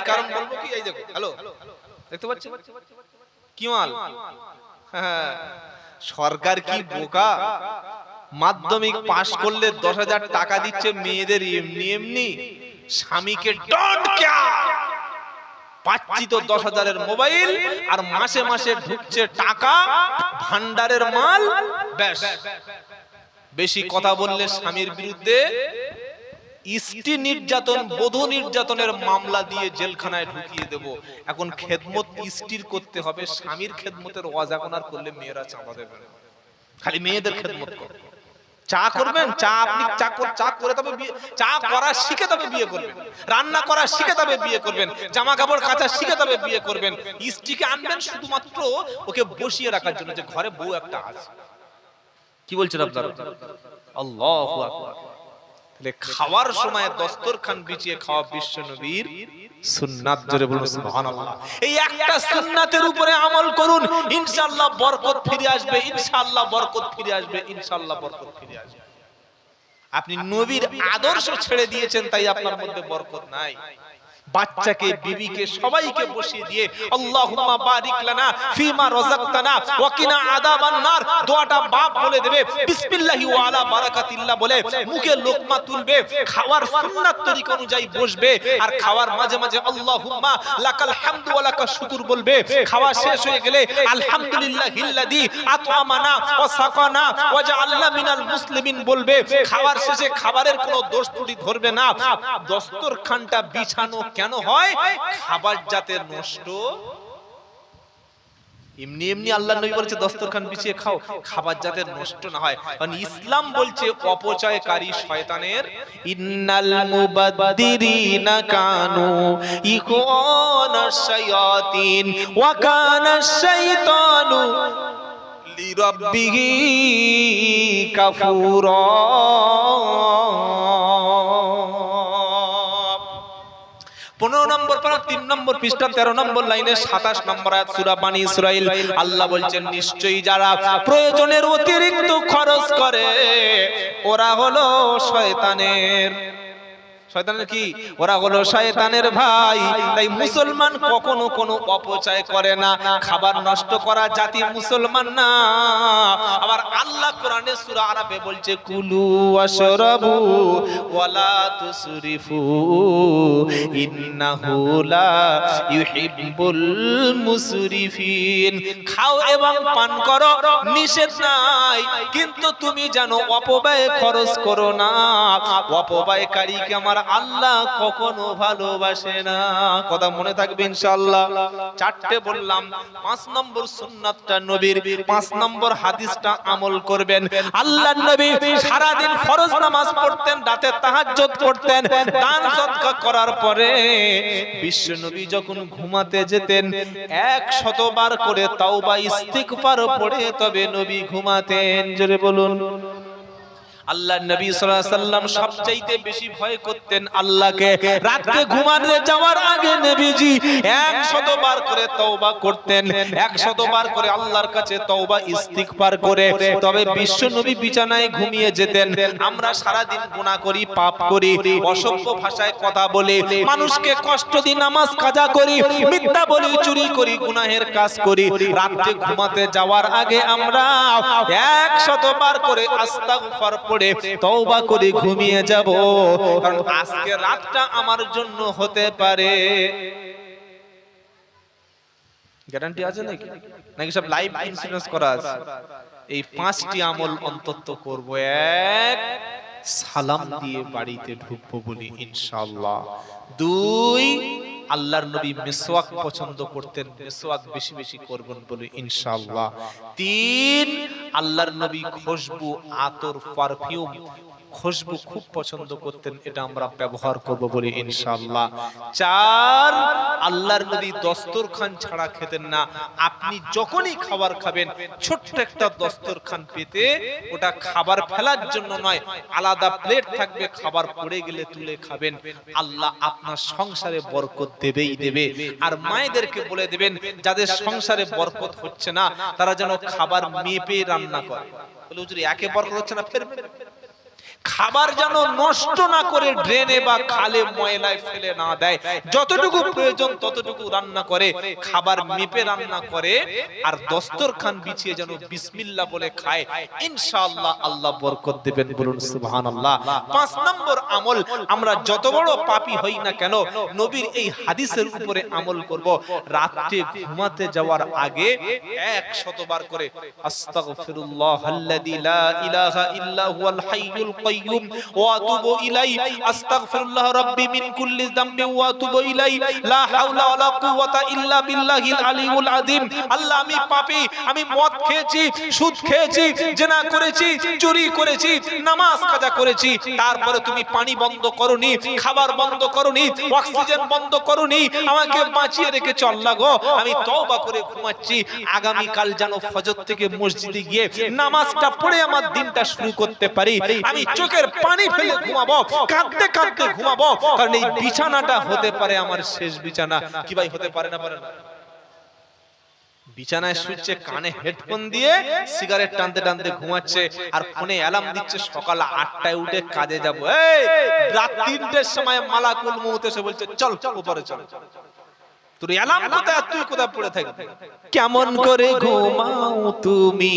একটাই কারণ বলব কি? এই দেখো হ্যালো? দেখতে পাচ্ছেন? কি মাল হ্যাঁ, সরকার কি বোকা? মাধ্যমিক পাশ করলে দশ হাজার টাকা দিচ্ছে মেয়েদের এমনি এমনি? স্বামীকে কেয়ার পাচ্ছি তো দশ হাজারের মোবাইল আর মাসে মাসে ঢুকছে টাকা ভান্ডারের মাল ব্যাস। বেশি কথা বললে স্বামীর বিরুদ্ধে স্ত্রী নির্যাতন, বধূ নির্যাতনের মামলা দিয়ে জেলখানায় ঢুকিয়ে দেব। এখন খেদমত স্ত্রীর করতে হবে, স্বামীর খেদমতের আর করলে মেয়েরা চাঁদা দেবে খালি মেয়েদের খেদমত কর। চা করবেন? চা আপনি চা চা করে তবে চা করা শিখে তবে বিয়ে করবেন। রান্না করা শিখে তবে বিয়ে করবেন। জামা কাপড় কাচা শিখে তবে বিয়ে করবেন। স্ত্রীকে আনবেন শুধুমাত্র ওকে বসিয়ে রাখার জন্য যে ঘরে বউ একটা আছে। কি বলছেন আপনারা? আল্লাহু আকবার। খাওয়ার সময় দস্তরখান বিছিয়ে খাওয়া বিশ্ব নবীর সুন্নাত জোরে বলুন, সুবহানাল্লাহ। এই একটা সুন্নাতের উপরে আমল করুন, ইনশাআল্লাহ বরকত ফিরে আসবে, ইনশাআল্লাহ বরকত ফিরে আসবে, ইনশাআল্লাহ বরকত ফিরে আসবে। আপনি নবীর আদর্শ ছেড়ে দিয়েছেন, তাই আপনার মধ্যে বরকত নাই। বাচ্চাকে, বিবিকে সবাইকে বসিয়ে দিয়ে আল্লাহুম্মা বারিক লানা ফিমা রাযাকতানা ওয়া কিনা আযাবান নার। দোয়াটা বাপ বলে দেবে, বিসমিল্লাহি ওয়া আলা বারাকাতিল্লাহ বলে মুখে লোকমা তুলবে, খাওয়ার সুন্নাত তরিকা অনুযায়ী বসবে, আর খাওয়ার মাঝে মাঝে আল্লাহুম্মা লাকাল হামদু ওয়া লাকাশ শুকুর বলবে, খাওয়া শেষ হয়ে গেলে আলহামদুলিল্লাহিল্লাযী আতআমানা ওয়া সাকানা ওয়া জাআলনা মিনাল মুসলিমিন বলবে, খাওয়ার শেষে খাবারের কোনো দোষ ত্রুটি ধরবে না। দস্তরখানটা বিছানো কেন হয়? খাবার যাতে নষ্ট। এমনি এমনি আল্লাহ নবী বলেছে, দস্তরখান বিছিয়ে খাও খাবার যাতে নষ্ট না হয়। কারণ ইসলাম বলছে, অপচয়কারী শয়তানের, ইন্নাল মুবাদ্দিরিনা কানু ইখওয়ানাশ শায়াতিন ওয়া কানাশ শাইতানু লিরাব্বিহি কাফুরা। পনেরো নম্বর পারা, তিন নম্বর পৃষ্ঠা তেরো নম্বর লাইনে সাতাশ নম্বর আয়াত সূরা বানী ইসরাইল। আল্লাহ বলছেন, নিশ্চয়ই যারা প্রয়োজনের অতিরিক্ত খরচ করে, ওরা হলো শয়তানের। শয়তানের কি? ওরা হলো শয়তানের ভাই। তাই মুসলমান কখনো কোনো অপচয় করে না। খাবার নষ্ট করা জাতি মুসলমান না। আবার আল্লাহ কোরআনে সূরা আরাফে বলছে, কুলু ওয়াশরাবু ওয়ালা তুসরিফু ইন্নাহু লা ইউহিব্বুল মুসরিফিন খাও এবং পান করো, নিষেধ নাই। কিন্তু তুমি জানো অপব্যয় খরচ করো না। অপব্যয়কারীকে আমার আল্লাহ কখনো ভালোবাসে না। কথা মনে থাকবে ইনশাআল্লাহ। চারটে বললাম, পাঁচ নম্বর সুন্নাতটা নবীর, পাঁচ নম্বর হাদিসটা আমল করবেন। আল্লাহ নবী সারাদিন ফরজ নামাজ পড়তেন, রাতে তাহাজ্জুদ পড়তেন দান সদকা করার পরে বিশ্ব নবী যখন ঘুমাতে যেতেন এক শতবার করে তাওবা ইস্তিগফার পড়ে তবে নবী ঘুমাতেন। জোরে বলুন। আল্লাহ নবী সাল্লাম সবচাইতে বেশি ভয় করতেন আল্লাহকে। রাতে ঘুমাতে যাওয়ার আগে নবীজি 100 বার করে তওবা করতেন 100 বার করে আল্লাহর কাছে তওবা ইস্তিগফার করে। তবে বিশ্ব নবী বিছানায় ঘুমিয়ে যেতেন। আমরা সারা দিন গুনাহ করি, পাপ করি, অসভ্য ভাষায় কথা বলে, মানুষকে কষ্ট দিই নামাজ কাজা করি, মিথ্যা বলি, চুরি করি, গুনাহের কাজ করি। রাতে ঘুমাতে যাওয়ার আগে আমরা 100 বার করে আস্তাগফার পড়ে। তওবা করে ঘুমিয়ে যাব। কারণ আজকে রাতটা আমার জন্য হতে পারে। গ্যারান্টি আছে নাকি? নাকি সব লাইফ ইন্স্যুরেন্স করা আছে? এই পাঁচটি আমল অন্তত করব। এক, সালাম দিয়ে বাড়িতে ঢুকবো বলি ইনশাআল্লাহ। দুই আল্লাহর নবী মিসওয়াক পছন্দ করতেন মিসওয়াক বেশি বেশি করবেন বলে ইনশাআল্লাহ। তিন, আল্লাহর নবী খুশবু, আতর, পারফিউম খুশবু খুব পছন্দ করতেন এটা আমরা ব্যবহার করব বলে ইনশাআল্লাহ। চার আল্লাহর নবী দস্তরখান ছাড়া খেতেন না। আপনি যখনই খাবার খাবেন ছোট্ট একটা দস্তরখান পেতে ওটা খাবার ফেলার জন্য নয় আলাদা প্লেট থাকবে খাবার পড়ে গেলে তুলে খাবেন। আল্লাহ আপনার সংসারে বরকত দেবেই দেবে। আর মায়েদেরকে বলে দেবেন যাদের সংসারে বরকত হচ্ছে না তারা যেন খাবার মেপে রান্না করে। বলে হুজুর একে বরকত হচ্ছে না ফের খাবার যেন নষ্ট না করে ড্রেনে বা খালে ময়লায় ফেলে না দেয়। যতটুকু প্রয়োজন ততটুকু রান্না করে, খাবার মেপে রান্না করে, আর দস্তরখান বিছিয়ে যেন বিসমিল্লাহ বলে খায়। ইনশাআল্লাহ আল্লাহ বরকত দেবেন বলুন, সুবহানাল্লাহ। পাঁচ নম্বর আমল, আমরা যত বড় পাপী হই না কেন, নবীর এই হাদিসের উপরে আমল করব। রাতে ঘুমাতে যাওয়ার আগে এক শতবার করে, আস্তাগফিরুল্লাহ আল্লাযী লা ইলাহা ইল্লা হুয়াল হাইয়ুল ওয়া আতুবু ইলাই, আস্তাগফিরুল্লাহ রাব্বি মিন কুল্লি যামবি ওয়া আতুবু ইলাই, লা হাওলা ওয়ালা কুওয়াতা ইল্লা বিল্লাহিল আলিয়ুল আযীম। আল্লাহ, আমি পাপী, আমি মদ খেয়েছি, সুদ খেয়েছি, জেনা করেছি, চুরি করেছি, নামাজ কাজা করেছি, তারপরে তুমি পানি বন্ধ করনি, খাবার বন্ধ করনি, অক্সিজেন বন্ধ করনি, আমাকে বাঁচিয়ে রেখে চল লাগো আমি তওবা করে ঘুমাচ্ছি আগামী কাল যেন ফজর থেকে মসজিদে গিয়ে নামাজটা পড়ে আমার দিনটা শুরু করতে পারি। আমি চোখের পানি ফেলে ঘুমাবো কাঁদতে কাঁদতে ঘুমাবো কারণ এই বিছানাটা হতে পারে আমার শেষ বিছানা। কি ভাই হতে পারে না পারে না? বিছানায় শুচ্ছে কানে হেডফোন দিয়ে সিগারেট টানতে টানতে ঘুমাচ্ছে আর ফোনে অ্যালার্ম দিচ্ছে সকাল আটটায় উঠে কাজে যাব। এই রাত তিনটের সময় মালাকুল মৌত এসে বলছে চল চল উপরে চল। তোর অ্যালার্ম কোথায় তুই কোথায় পড়ে থাকবি? কেমন করে ঘুমাও তুমি?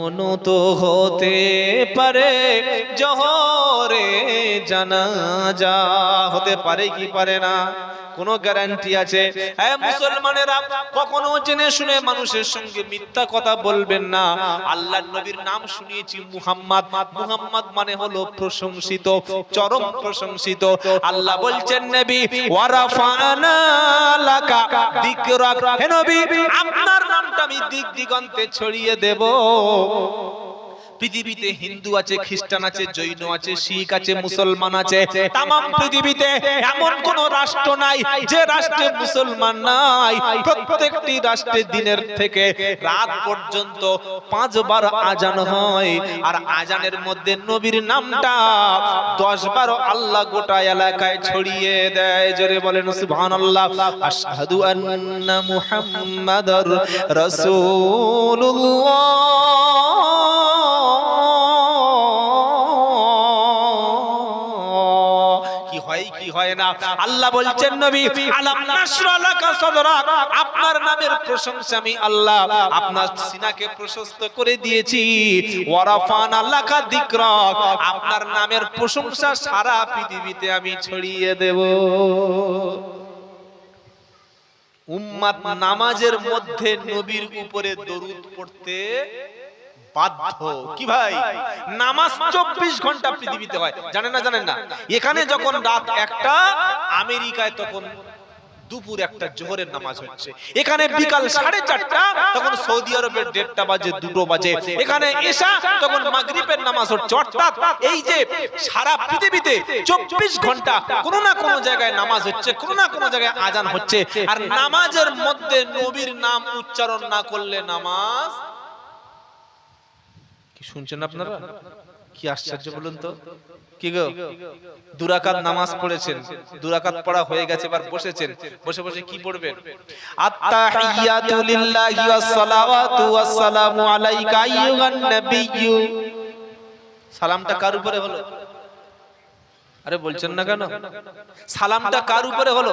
এমন তো হতে পারে, জহরে জানা যা হতে পারে কি পারে না? কোনো গ্যারান্টি আছে? হ্যাঁ মুসলমানেরা কখনো জেনে শুনে মানুষের সঙ্গে মিথ্যা কথা বলবেন না। আল্লাহ নবীর নাম শুনিয়েছি মুহাম্মদ। মুহাম্মদ মানে হলো প্রশংসিত, চরম প্রশংসিত। আল্লাহ বলছেন, নবী ওয়ারাফানা লাকা যিকরাক হে নবী, আপনার আমি দিক দিগন্তে ছড়িয়ে দেব। পৃথিবীতে হিন্দু আছে খ্রিস্টান আছে জৈন আছে শিখ আছে মুসলমান আছে তাম পৃথিবীতে এমন কোন রাষ্ট্র নাই যে রাষ্ট্রে মুসলমান নাই। প্রত্যেকটি রাষ্ট্রে দিনের থেকে রাত পর্যন্ত পাঁচবার আজান হয়। আর আজানের মধ্যে নবীর নামটা দশ বারো আল্লাহ গোটা এলাকায় ছড়িয়ে দেয়। জোরে বলেন সুবহানাল্লাহ। আশহাদু আন্না মুহাম্মাদার রাসূলুল্লাহ। আল্লাহ বলছেন নবী, আলাম নাশরা লাকা সাদরাক আপনার নামের প্রশংসা আমি আল্লাহ, আপনার সিনাকে প্রশস্ত করে দিয়েছি। ওয়ারাফান লাকা যিকরাক আপনার নামের প্রশংসা সারা পৃথিবীতে আমি ছড়িয়ে দেব। উম্মাত নামাজের মধ্যে নবীর উপরে দরুদ পড়তে বাধ্য। কি ভাই? নামাজ চব্বিশ ঘণ্টা পৃথিবীতে হয়। জানেন না জানেন না? এখানে যখন রাত একটা, আমেরিকায় তখন দুপুর একটা জোহরের নামাজ হচ্ছে। এখানে বিকাল সাড়ে চারটা, তখন সৌদি আরবের দেড়টা বাজে, দুটো বাজে। এখানে এসা, তখন নামাজ হচ্ছে। অর্থাৎ এই যে সারা পৃথিবীতে চব্বিশ ঘণ্টা কোনো না কোনো জায়গায় নামাজ হচ্ছে, কোনো না কোনো জায়গায় আজান হচ্ছে। আর নামাজের মধ্যে নবীর নাম উচ্চারণ না করলে নামাজ কি শুনছেন আপনারা? কি আশ্চর্য বলুন তো? কি গো? দুরাকাত নামাজ পড়েছেন। দুরাকাত পড়া হয়ে গেছে এবার বসেছেন। বসে বসে কি পড়বেন? আত্তাহিয়াতু লিল্লাহি ওয়াস সালাওয়াতু ওয়াস সালামু আলাইকা আইয়ুহান নাবিয়্যু। সালামটা কার উপরে হলো? আরে বলছেন না কেন? সালামটা কার উপরে হলো?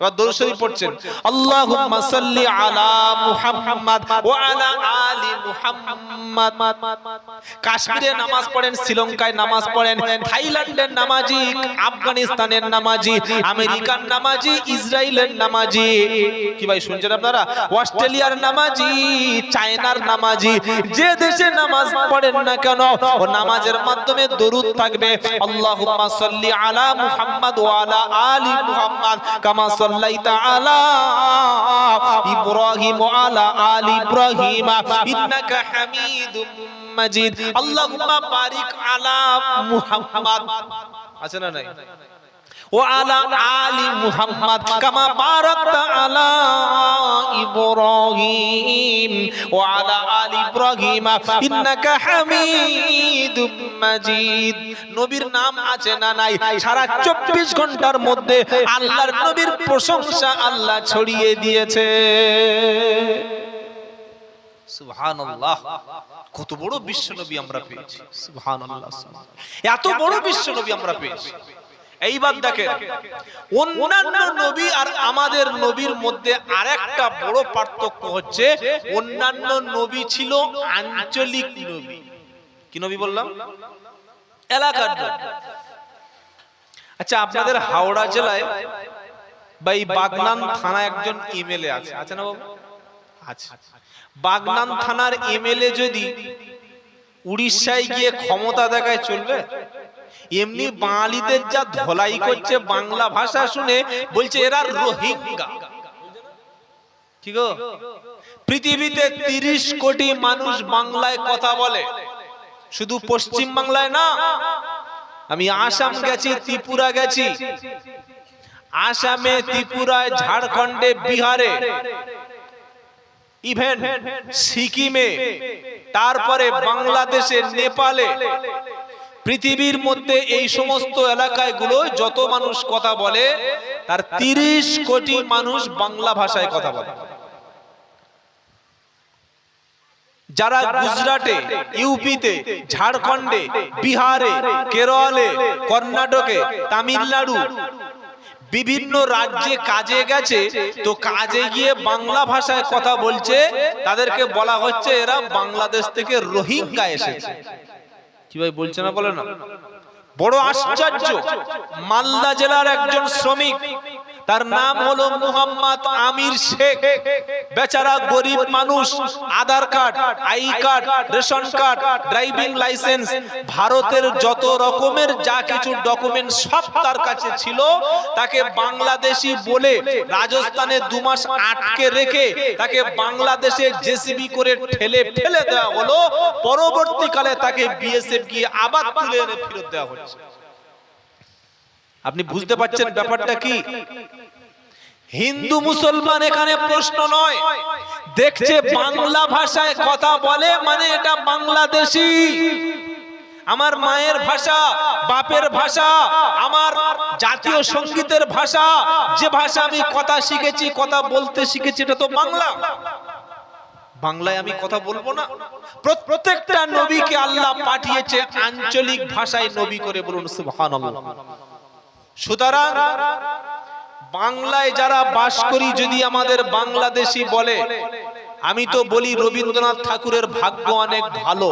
এবার দরুদ শরীফ পড়ছেন। আল্লাহুম্মা সাল্লি আলা মুহাম্মাদ ওয়া আলা আলি মুহাম্মাদ। কাশ্মীরে নামাজ পড়েন, শ্রীলঙ্কায় নামাজ পড়েন, থাইল্যান্ডের নামাজি, আফগানিস্তানের নামাজি, আমেরিকার নামাজি, ইসরায়েলের নামাজি। কি ভাই শুনছেন আপনারা? অস্ট্রেলিয়ার নামাজি, চায়নার নামাজি, যে দেশে নামাজ পড়েন না কেন, ও নামাজের মাধ্যমে দরুদ থাকবে। আল্লাহুম্মা সাল্লি আলা মুহাম্মাদ ওয়া আলা আলি মুহাম্মাদ, কামা ইব্রাহিম আলা আলি ইব্রাহিম। ইন্নাকা হামিদুম মাজিদ। আল্লাহুম্মা বারিক আলা মুহাম্মাদ। আছে না নাই? وعلى آل محمد كما باركت على إبراهيم وعلى آل إبراهيم إنك حميد مجيد নবীর নাম আছে না নাই সারা চব্বিশ ঘন্টার মধ্যে আল্লাহর নবীর প্রশংসা আল্লাহ ছড়িয়ে দিয়েছে সুবহানাল্লাহ কত বড় বিশ্ব নবী আমরা পেয়েছি সুবহানাল্লাহ এত বড় বিশ্ব নবী আমরা পেয়েছি এইবার দেখেন অন্যান্য নবী আর আমাদের নবীর মধ্যে আরেকটা বড় পার্থক্য হচ্ছে অন্যান্য নবী ছিল আঞ্চলিক নবী। কি নবী বললাম? এলাকার আচ্ছা আপনাদের হাওড়া জেলায় বা এই বাগনান থানা একজন এমএলএ আছে। আছে না বাবু? আছে। বাগনান থানার এমএলএ যদি উড়িষ্যায় গিয়ে ক্ষমতা দেখায় চলবে? এমনি বাঙালিদের যা ধলাই করছে বাংলা ভাষা শুনে বলছে এরা রোহিঙ্গা। কি গো? পৃথিবীতে তিরিশ কোটি মানুষ বাংলায় কথা বলে। শুধু পশ্চিম বাংলায় না, আমি আসাম গেছি, ত্রিপুরা গেছি। আসামে, ত্রিপুরায়, ঝাড়খণ্ডে, বিহারে। ইভেন সিকিমে, তারপরে বাংলাদেশে, নেপালে। পৃথিবীর মধ্যে এই সমস্ত এলাকায়গুলো যত মানুষ কথা বলে, তার তিরিশ কোটি মানুষ বাংলা ভাষায় কথা বলে। যারা গুজরাটে, ইউপিতে, ঝাড়খণ্ডে, বিহারে, কেরলে, কর্ণাটকে, তামিলনাড়ু বিভিন্ন রাজ্যে কাজে গেছে, তো কাজে গিয়ে বাংলা ভাষায় কথা বলছে, তাদেরকে বলা হচ্ছে এরা বাংলাদেশ থেকে রোহিঙ্গা এসেছে। কি ভাই বলছে না বলে না? বড় আশ্চর্য। মালদা জেলার একজন শ্রমিক তার নাম হলো মুহাম্মদ আমির শেখ। বেচারা গরিব মানুষ, Aadhaar card, I card, ration card, driving licence, ভারতের যত রকমের যা কিছু ডকুমেন্ট সব তার কাছে ছিল, তাকে বাংলাদেশি বলে রাজস্থানে দু মাস আটকে রেখে তাকে বাংলাদেশে জেসিবি করে ঠেলে ফেলে দেওয়া হলো। পরবর্তীকালে তাকে বিএসএফ গিয়ে আবার তুলে এনে ফেরত দেওয়া হচ্ছে। আপনি বুঝতে পারছেন ব্যাপারটা কি? হিন্দু মুসলমান এখানে প্রশ্ন নয়। দেখছে বাংলা ভাষায় কথা বলে মানে এটা বাংলাদেশি। আমার মায়ের ভাষা বাপের ভাষা আমার জাতীয় সঙ্গীতের ভাষা যে ভাষা আমি কথা শিখেছি কথা বলতে শিখেছি এটা তো বাংলা। বাংলায় আমি কথা বলব না। প্রত্যেকটা নবীকে আল্লাহ পাঠিয়েছে আঞ্চলিক ভাষায় নবী করে বলুন। সুবহানাল্লাহ। সুতরাং বাংলায় যারা বাস করি, যদি আমাদের বাংলাদেশি বলে, আমি তো বলি রবীন্দ্রনাথ ঠাকুরের ভাগ্য অনেক ভালো।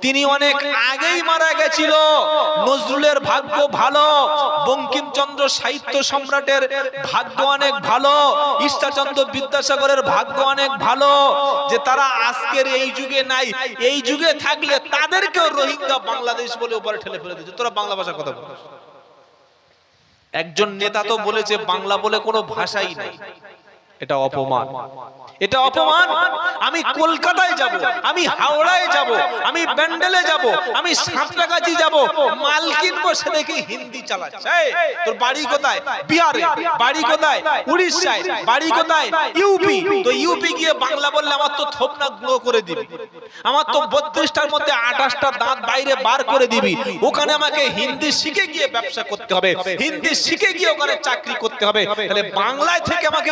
তিনি অনেক আগেই মারা গেছিল। নজরুলের ভাগ্য ভালো। বঙ্কিমচন্দ্র সাহিত্য সম্রাটের ভাগ্য অনেক ভালো। ঈশ্বরচন্দ্র বিদ্যাসাগরের ভাগ্য অনেক ভালো। যে তারা আজকের এই যুগে নাই, এই যুগে থাকলে তাদেরকেও রোহিঙ্গা বাংলাদেশ বলে উপরে ঠেলে ফেলে দিচ্ছে তোরা বাংলা ভাষা কথা বলিস একজন নেতা তো বলেছে বাংলা বলে কোনো ভাষাই নেই। এটা অপমান। এটা অপমান। আমি কলকাতায় যাব আমি হাওড়ায় যাব আমি ব্যান্ডেলে যাব আমি সাঁতরাগাছি যাব মাল কিনবো সে দেখি হিন্দি চালাচ্ছে। তোর বাড়ি কোথায়? বিহারে। বাড়ি কোথায়? উড়িষ্যায়। বাড়ি কোথায়? ইউপি। তো ইউপি গিয়ে বাংলা বললে আমার তো থোপনা গুঁড়ো করে দিবি। আমার তো বত্রিশটার মধ্যে আঠাশটা দাঁত বাইরে বার করে দিবি। ওখানে আমাকে হিন্দি শিখে গিয়ে ব্যবসা করতে হবে। হিন্দি শিখে গিয়ে ওখানে চাকরি করতে হবে। তাহলে বাংলায় থেকে আমাকে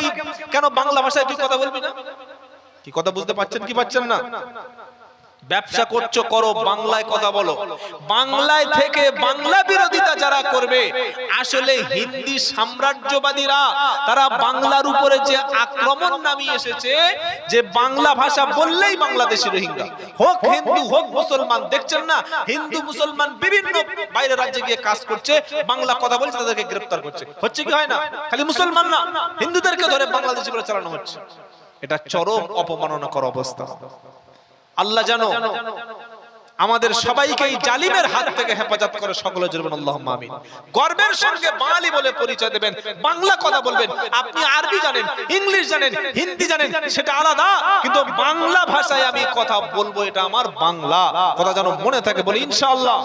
কেন বাংলা ভাষায় তুই কথা বলবি না? কি কথা বুঝতে পারছেন কি পাচ্ছেন না? ব্যবসা করছ, করো, বাংলায় কথা বলো। বাংলায় থেকে বাংলা বিরোধিতা যারা করবে, আসলে হিন্দি সাম্রাজ্যবাদীরা, তারা বাংলার উপরে যে আক্রমণ নামিয়ে এসেছে, যে বাংলা ভাষা বললেই বাংলাদেশি রোহিঙ্গা। হোক হিন্দু, হোক মুসলমান, দেখছেন না? হিন্দু, মুসলমান বিভিন্ন বাইরের রাজ্যে গিয়ে কাজ করছে, বাংলা কথা বলছে, তাদেরকে গ্রেফতার করছে। হচ্ছে কি হয় না? খালি মুসলমান না, হিন্দুদেরকে ধরে বাংলাদেশি বলে চালানো হচ্ছে। এটা চরম অপমাননাকর অবস্থা। আল্লাহ জানো আমাদের সবাইকে এই জালিমের হাত থেকে হেফাজত করে সকলে জুড়বেন আল্লাহ আমিন। গর্বের সঙ্গে বাঙালি বলে পরিচয় দেবেন। বাংলা কথা বলবেন। আপনি আরবি জানেন ইংলিশ জানেন হিন্দি জানেন সেটা আলাদা। কিন্তু বাংলা ভাষায় আমি কথা বলব এটা আমার বাংলা। কথা যেন মনে থাকে বলে ইনশাআল্লাহ।